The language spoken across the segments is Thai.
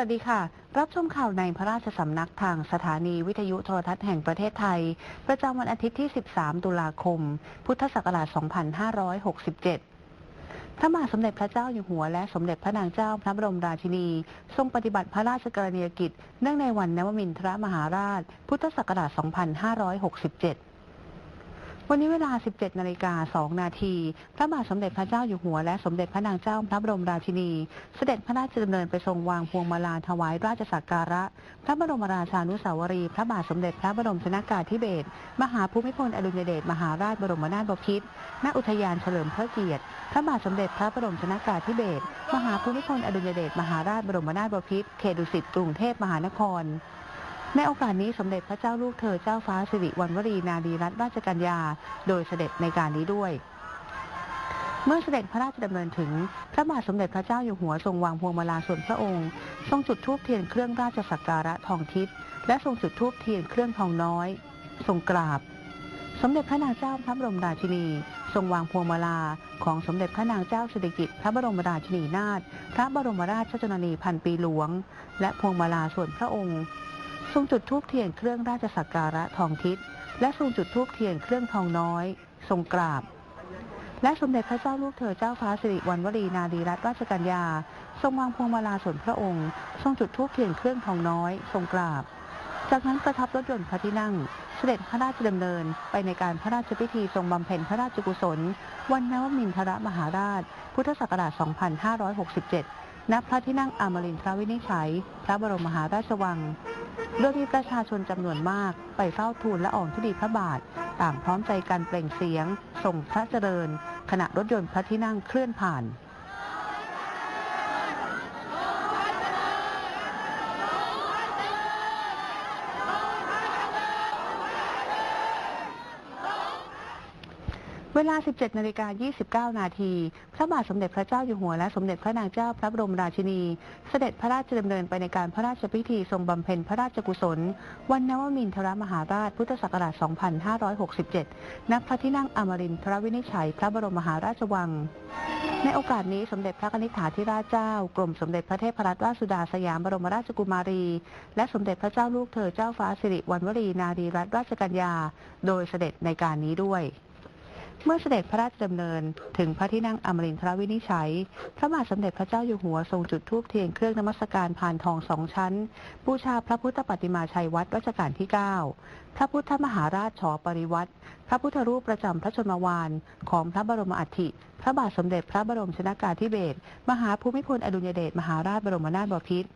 วัสดีค่ะ รับชมข่าวในพระราชสำนักทางสถานีวิทยุโทรทัศน์แห่งประเทศไทย ประจำวันอาทิตย์ที่ 13 ตุลาคม พุทธศักราช 2567พระมหาสมเด็จพระเจ้าอยู่หัวและสมเด็จพระนางเจ้าพระบรมราชินี ทรงปฏิบัติพระราชกรณียกิจ เนื่องในวันนวมินทรมหาราช พุทธศักราช 2567 วันนี้เวลา 17 นาฬิกา 2 นาที พระบาทสมเด็จพระเจ้าอยู่หัวและสมเด็จพระนางเจ้าพระบรมราชินี เสด็จพระราชดำเนินไปทรงวางพวงมาลาถวายราชสักการะ พระบรมราชานุสาวรีย์พระบาทสมเด็จพระบรมชนากาธิเบศรมหาภูมิพลอดุลยเดชมหาราชบรมนาถบพิตรณอุทยานเฉลิมพระเกียรติ พระบาทสมเด็จพระบรมชนากาธิเบศรมหาภูมิพลอดุลยเดชมหาราชบรมนาถบพิตรเขตดุสิตกรุงเทพมหานคร ในโอกาสนี้สมเด็จพระเจ้าลูกเธอเจ้าฟ้าสิริวัณวรีนารีรัตนราชกัญญา โดยเสด็จในการนี้ด้วยเมื่อเสด็จพระราชดำเนินถึง พระบาทสมเด็จพระเจ้าอยู่หัวทรงวางพวงมาลาส่วนพระองค์ ทรงจุดธูปเทียนเครื่องราชสักการะทองทิศและทรงจุดธูปเทียนเครื่องทองน้อย ทรงกราบ สมเด็จพระนางเจ้าพระบรมราชินี ทรงวางพวงมาลาของสมเด็จพระนางเจ้าสิริกิติ์พระบรมราชินีนาถพระบรมราชชนนีพันปีหลวง และพวงมาลาส่วนพระองค์ ทรงจุดธูปเทียนเครื่องราชสักการะทองทิศและทรงจุดธูปเทียนเครื่องทองน้อย ทรงกราบ และสมเด็จพระเจ้าลูกเธอเจ้าฟ้าสิริวัณวรีนารีรัตนราชกัญญา ทรงวางพวงมาลาส่วนพระองค์ ทรงจุดธูปเทียนเครื่องทองน้อย ทรงกราบ จากนั้นประทับรถยนต์พระที่นั่ง เสด็จพระราชดำเนินไปในการพระราชพิธีทรงบำเพ็ญพระราชกุศล วันนวมินทรมหาราช พุทธศักราช 2567 ณพระที่นั่งอมรินทรวินิจฉัย พระบรมมหาราชวัง โดยมีประชาชนจำนวนมากไปเฝ้าทูลและอ่องทุดีพระบาท ต่างพร้อมใจกันเปล่งเสียงส่งพระเจริญ ขณะรถยนต์พระที่นั่งเคลื่อนผ่าน เวลา 17 นาฬิกา 29 นาที พระบาทสมเด็จพระเจ้าอยู่หัวและสมเด็จพระนางเจ้าพระบรมราชินี เสด็จพระราชดำเนินไปในการพระราชพิธีทรงบำเพ็ญพระราชกุศล วันนวมินทรมหาราชพุทธศักราช 2567 ณ พระที่นั่งอมรินทรวินิจฉัย พระบรมมหาราชวัง ในโอกาสนี้สมเด็จพระนิธิถาธิราชเจ้ากรมสมเด็จพระเทพรัตนราชสุดาสยามบรมราชกุมารี และสมเด็จพระเจ้าลูกเธอเจ้าฟ้าสิริวัณวรีนารีรัตนราชกัญญา โดยเสด็จในการนี้ด้วย เมื่อเสด็จพระราชดำเนิน ถึงพระที่นั่งอมรินทรวินิจฉัย พระบาทสมเด็จพระเจ้าอยู่หัวทรงจุดธูปเทียนเครื่องนมัสการผ่านทองสองชั้น บูชาพระพุทธปฏิมาชัยวัดรัชกาลที่ 9 พระพุทธมหาราชฉอปริวัติพระพุทธรูปประจำพระชนมวานของพระบรมอัฐิ พระบาทสมเด็จพระบรมชนากาธิเบศรมหาภูมิพลอดุลยเดชมหาราชบรมนาถบพิตร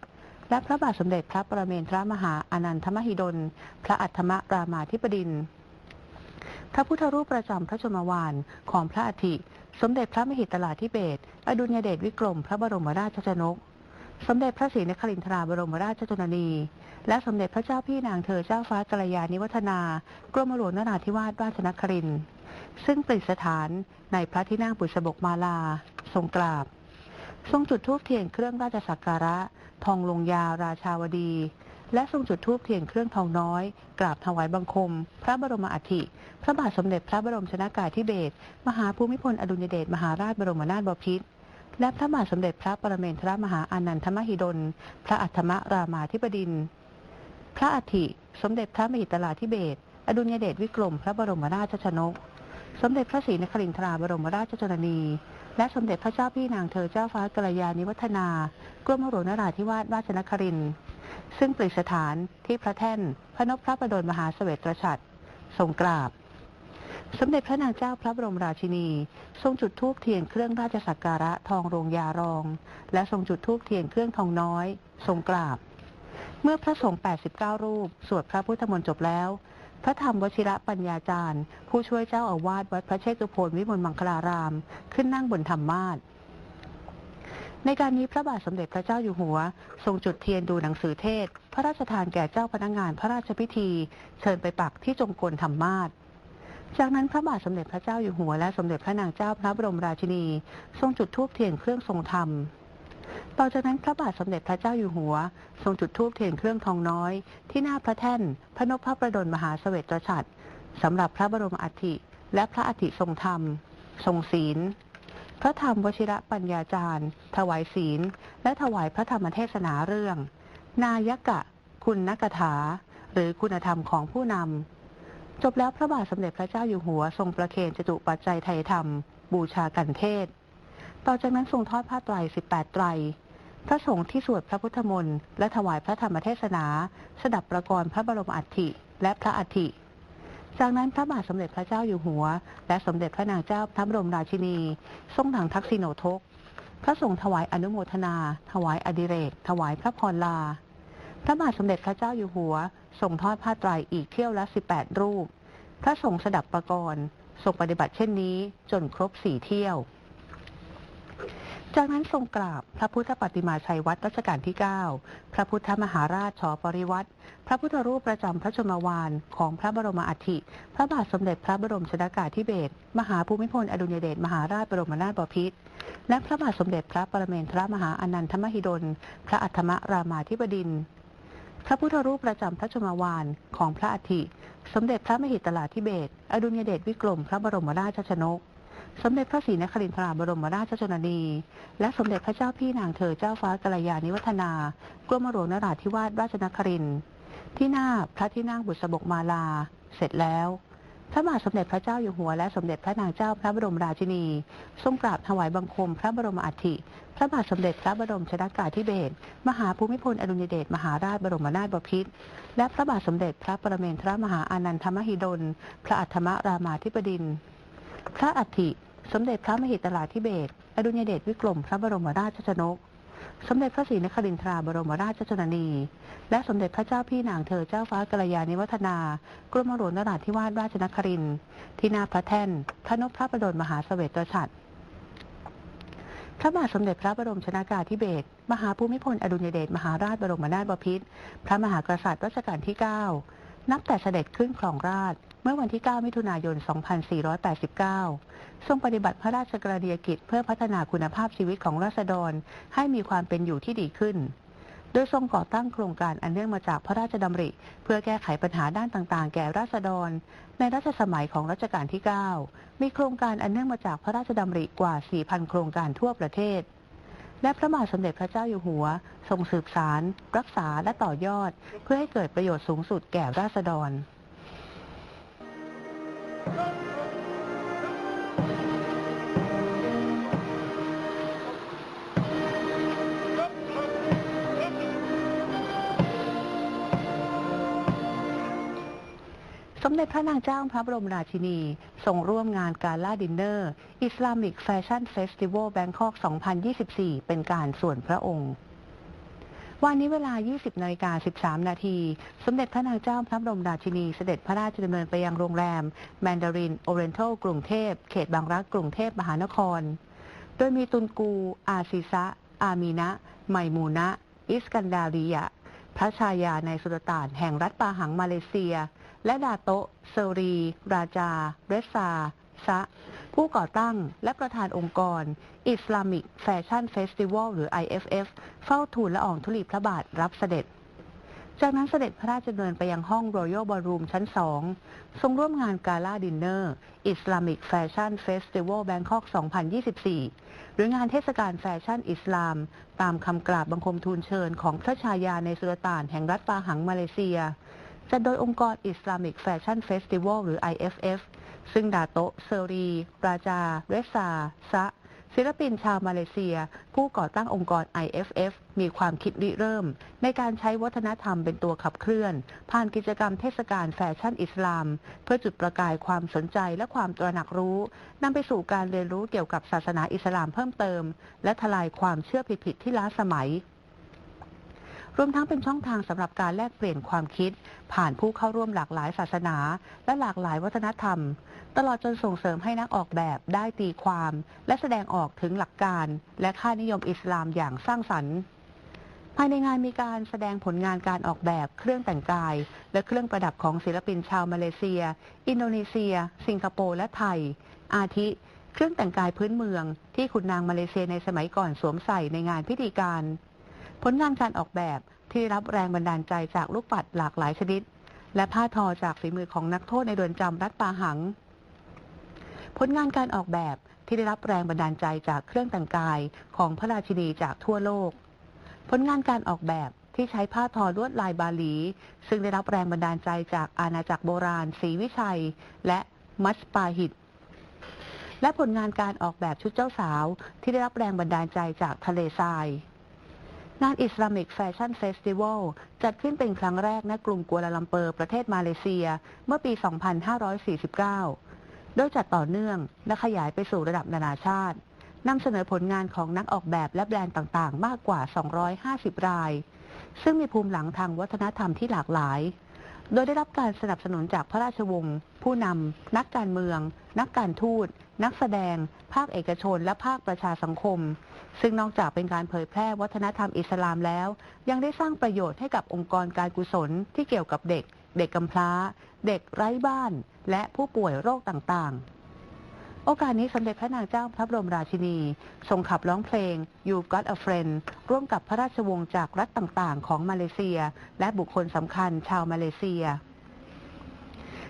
และพระบาทสมเด็จพระปรเมนทรมหาอนันทมหิดล พระอัฏฐมรามาธิบดินทร์ พระพุทธรูปประจำพระชนมวานของพระอาทิสมเด็จพระมหิตลาธิเบศอดุลยเดชวิกรม พระบรมราชชนก สมเด็จพระศรีนครินทราบรมราชชนนี และสมเด็จพระเจ้าพี่นางเธอเจ้าฟ้ากัลยาณิวัฒนากรมหลวงนราธิวาสราชนครินทร์ซึ่งประดิษฐานในพระที่นั่งปุษบกมาลา ทรงกราบ ทรงจุดธูปเทียนเครื่องราชสักการะ ทองลงยาราชาวดี และทรงจุดธูปเทียนเครื่องทองน้อย กราบถวายบังคม พระบรมอัฐิ พระบาทสมเด็จพระบรมชนากาธิเบศรมหาภูมิพลอดุลยเดชมหาราชบรมนาถบพิตรและพระบาทสมเด็จพระปรเมนทรมหาอานันทมหิดล พระอัฏมรามาธิบดิน พระอัฐิ สมเด็จพระมหิตลาธิเบศรอดุลยเดชวิกรม พระบรมราชชนก สมเด็จพระศรีนครินทราบรมราชชนนี และสมเด็จพระเจ้าพี่นางเธอเจ้าฟ้ากัลยาณิวัฒนา กรมหลวงนราธิวาสราชนครินทร์ ซึ่งประดิษฐานที่พระแท่นพระนพพระประดลมหาเสวตฉัตรทรงกราบ สมเด็จพระนางเจ้าพระบรมราชินี ทรงจุดธูปเทียนเครื่องราชสักการะทองโรงยารอง และทรงจุดธูปเทียนเครื่องทองน้อย ทรงกราบ เมื่อพระสงฆ์ 89 รูป สวดพระพุทธมนต์จบแล้ว พระธรรมวชิระปัญญาจารย์ ผู้ช่วยเจ้าอาวาสวัดพระเชตุพนวิมลมังคลาราม ขึ้นนั่งบนธรรมาสน์ ในการนี้พระบาทสมเด็จพระเจ้าอยู่หัว ทรงจุดเทียนดูหนังสือเทศ พระราชทานแก่เจ้าพนักงานพระราชพิธี เชิญไปปักที่จงกรธรรมาสจากนั้นพระบาทสมเด็จพระเจ้าอยู่หัวและสมเด็จพระนางเจ้าพระบรมราชินี ทรงจุดธูปเทียนเครื่องทรงธรรมต่อจากนั้นพระบาทสมเด็จพระเจ้าอยู่หัว ทรงจุดธูปเทียนเครื่องทองน้อย ที่หน้าพระแท่น พระนพพระประดลมหาเสวตฉัตรสำหรับพระบรมอัฐิและพระอัฐิทรงธรรม ทรงศีล พระธรรมวชิระปัญญาจารย์ ถวายศีล และถวายพระธรรมเทศนาเรื่อง นายกะ คุณนักถา หรือคุณธรรมของผู้นำ จบแล้วพระบาทสมเด็จพระเจ้าอยู่หัวทรงประเคนจตุปัจจัยไทยธรรม บูชากันเทศ ต่อจากนั้นทรงทอดผ้าไตร 18 ไตร พระสงฆ์ที่สวดพระพุทธมนต์และถวายพระธรรมเทศนา สดับประกรณ์พระบรมอัฐิและพระอัฐิ จากนั้นพระบาทสมเด็จพระเจ้าอยู่หัว และสมเด็จพระนางเจ้าพระบรมราชินี ทรงถังทักษิโนทก พระสงฆ์ถวายอนุโมทนา ถวายอดิเรก ถวายพระพรลา พระบาทสมเด็จพระเจ้าอยู่หัวทรงทอดผ้าไตรอีกเที่ยวละ 18 รูป พระสงฆ์สดับประกรณ์ทรงปฏิบัติเช่นนี้จนครบสี่เที่ยว จากนั้นทรงกราบพระพุทธปฏิมาชัยวัดรัชกาลที่ 9 พระพุทธมหาราชชอปริวัติพระพุทธรูปประจำพระชนมวานของพระบรมอัฐิ พระบาทสมเด็จพระบรมชนากาธิเบศรมหาภูมิพลอดุลยเดชมหาราชบรมนาถบพิตรและพระบาทสมเด็จพระปรเมนทรมหาอนันทมหิดล พระอัฏมรามาธิบดินทรพระพุทธรูปประจำพระชนมวานของพระอัฐิ สมเด็จพระมหิตลาธิเบศรอดุลยเดชวิกรมพระบรมราชชนก สมเด็จพระศรีนครินทราบรมราชชนนี และสมเด็จพระเจ้าพี่นางเธอเจ้าฟ้ากัลยาณิวัฒนากรมหลวงนราธิวาสราชนครินทร์ที่หน้าพระที่นั่งบุษบกมาลา เสร็จแล้ว พระบาทสมเด็จพระเจ้าอยู่หัวและสมเด็จพระนางเจ้าพระบรมราชินี ทรงกราบถวายบังคมพระบรมอัฐิ พระบาทสมเด็จพระบรมชนากาธิเบศรมหาภูมิพลอดุลยเดชมหาราชบรมนาถบพิตรและพระบาทสมเด็จพระปรเมนทรมหาอานันทมหิดล พระอัฏฐมรามาธิบดิน พระอัฐิ สมเด็จพระมหิตลาธิเบศรอดุลยเดชวิกรมพระบรมราชชนก สมเด็จพระศรีนครินทราบรมราชชนนี และสมเด็จพระเจ้าพี่นางเธอเจ้าฟ้ากัลยาณิวัฒนากรมหลวงนราธิวาสราชนครินทร์ที่นาพระแท่นพระนพพระประดลมหาเสวตฉัตรพระบาทสมเด็จพระบรมชนากาธิเบศรมหาภูมิพลอดุลยเดชมหาราชบรมนาถบพิตรพระมหากษัตริย์รัชกาลที่ 9 นับแต่เสด็จขึ้นครองราชเมื่อวันที่ 9 มิถุนายน 2489 ทรงปฏิบัติพระราชกรณียกิจเพื่อพัฒนาคุณภาพชีวิตของราษฎรให้มีความเป็นอยู่ที่ดีขึ้น โดยทรงก่อตั้งโครงการอันเนื่องมาจากพระราชดำริ เพื่อแก้ไขปัญหาด้านต่างๆ แก่ราษฎร ในรัชสมัยของรัชกาลที่ 9 มีโครงการอันเนื่องมาจากพระราชดำริกว่า 4,000 โครงการทั่วประเทศ และพระบาทสมเด็จพระเจ้าอยู่หัว ทรงสืบสาร รักษาและต่อยอด เพื่อให้เกิดประโยชน์สูงสุดแก่ราษฎร สมเด็จพระนางเจ้าพระบรมราชินีทรงร่วมงานการล่าดินเนอร์ Islamic Fashion Festival Bangkok 2024 เป็นการส่วนพระองค์วันนี้เวลา 20นาฬิกา13 นาที สมเด็จพระนางเจ้าพระบรมราชินีเสด็จพระราชดำเนินไปยังโรงแรม แมนดาริน โอเรนทัล กรุงเทพ เขตบางรัก กรุงเทพมหานคร โดยมีตุนกู อาซิซะ อามีนะ ไมมูนะ อิสกันดาริยะ พระชายาในสุลต่านแห่งรัฐปาหังมาเลเซีย และดาโตะเซรี ราจา เรซา ซะ ผู้ก่อตั้งและประธานองค์กร Islamic Fashion Festival หรือ IFF เฝ้าทูลละอองธุลีพระบาทรับเสด็จ จากนั้นเสด็จพระราชดำเนินไปยังห้อง Royal Ballroom ชั้น2ทรงร่วมงานกาล่าดินเนอร์ Islamic Fashion Festival Bangkok 2024 หรืองานเทศกาลแฟชั่นอิสลาม ตามคำกราบบังคมทูลเชิญของพระชายาในสุลต่านแห่งรัฐปาหังมาเลเซีย จัดโดยองค์กร Islamic Fashion Festival หรือ IFF ซึ่งดาโตเซรี ราจา เรซา ซะ ศิลปินชาวมาเลเซีย ผู้ก่อตั้งองค์กร IFF มีความคิดริเริ่ม ในการใช้วัฒนธรรมเป็นตัวขับเคลื่อน ผ่านกิจกรรมเทศกาลแฟชั่นอิสลาม เพื่อจุดประกายความสนใจและความตระหนักรู้นำไปสู่การเรียนรู้เกี่ยวกับศาสนาอิสลามเพิ่มเติม และทลายความเชื่อผิดๆที่ล้าสมัย รวมทั้งเป็นช่องทางสำหรับการแลกเปลี่ยนความคิด ผ่านผู้เข้าร่วมหลากหลายศาสนา และหลากหลายวัฒนธรรม ตลอดจนส่งเสริมให้นักออกแบบได้ตีความ และแสดงออกถึงหลักการ และค่านิยมอิสลามอย่างสร้างสรรค์ภายในงานมีการแสดงผลงานการออกแบบเครื่องแต่งกาย และเครื่องประดับของศิลปินชาวมาเลเซีย อินโดนีเซีย สิงคโปร์และไทย อาทิ เครื่องแต่งกายพื้นเมือง ที่คุณนางมาเลเซียในสมัยก่อนสวมใส่ในงานพิธีการ ผลงานการออกแบบที่รับแรงบันดาลใจจากลูกปัดหลากหลายชนิด และผ้าทอจากฝีมือของนักโทษในเรือนจำรัฐปาหัง ผลงานการออกแบบที่ได้รับแรงบันดาลใจจากเครื่องแต่งกายของพระราชินีจากทั่วโลก ผลงานการออกแบบที่ใช้ผ้าทอลวดลายบาหลี ซึ่งได้รับแรงบันดาลใจจากอาณาจักรโบราณศรีวิชัย และมัสปาหิต และผลงานการออกแบบชุดเจ้าสาวที่ได้รับแรงบันดาลใจจากทะเลทราย งานอิสลามิกแฟชั่นเฟสติวัลจัดขึ้นเป็นครั้งแรกณกรุงกัวลาลัมเปอร์ประเทศมาเลเซีย เมื่อปี 2549 โดยจัดต่อเนื่องและขยายไปสู่ระดับนานาชาตินำเสนอผลงานของนักออกแบบและแบรนด์ต่างๆ มากกว่า 250 ราย ซึ่งมีภูมิหลังทางวัฒนธรรมที่หลากหลาย โดยได้รับการสนับสนุนจากพระราชวงศ์ผู้นำนักการเมือง นักการทูต นักแสดง ภาคเอกชน และภาคประชาสังคม ซึ่งนอกจากเป็นการเผยแพร่วัฒนธรรมอิสลามแล้ว ยังได้สร้างประโยชน์ให้กับองค์กรการกุศลที่เกี่ยวกับเด็ก เด็กกำพร้า เด็กไร้บ้าน และผู้ป่วยโรคต่างๆ โอกาสนี้สมเด็จพระนางเจ้าพระบรมราชินี ทรงขับร้องเพลง You Got a Friend ร่วมกับพระราชวงศ์จากรัฐต่างๆ ของมาเลเซีย และบุคคลสำคัญชาวมาเลเซีย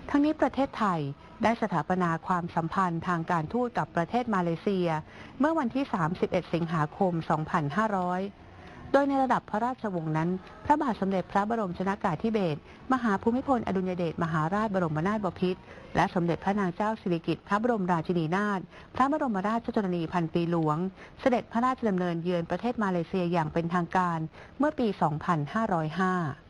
ทั้งนี้ประเทศไทยได้สถาปนาความสัมพันธ์ทางการทูตกับประเทศมาเลเซีย เมื่อวันที่ 31 สิงหาคม 2500 ดยในระดับพระราชวงศ์นั้น พระบาทสมเด็จพระบรมชนากาธิเบศร มหาภูมิพลอดุลยเดช มหาราชบรมนาถบพิตร และสมเด็จพระนางเจ้าสิริกิติ์พระบรมราชินีนาถ พระบรมราชชนนีพันปีหลวง เสด็จพระราชดำเนินเยือนประเทศมาเลเซียอย่างเป็นทางการ เมื่อปี 2505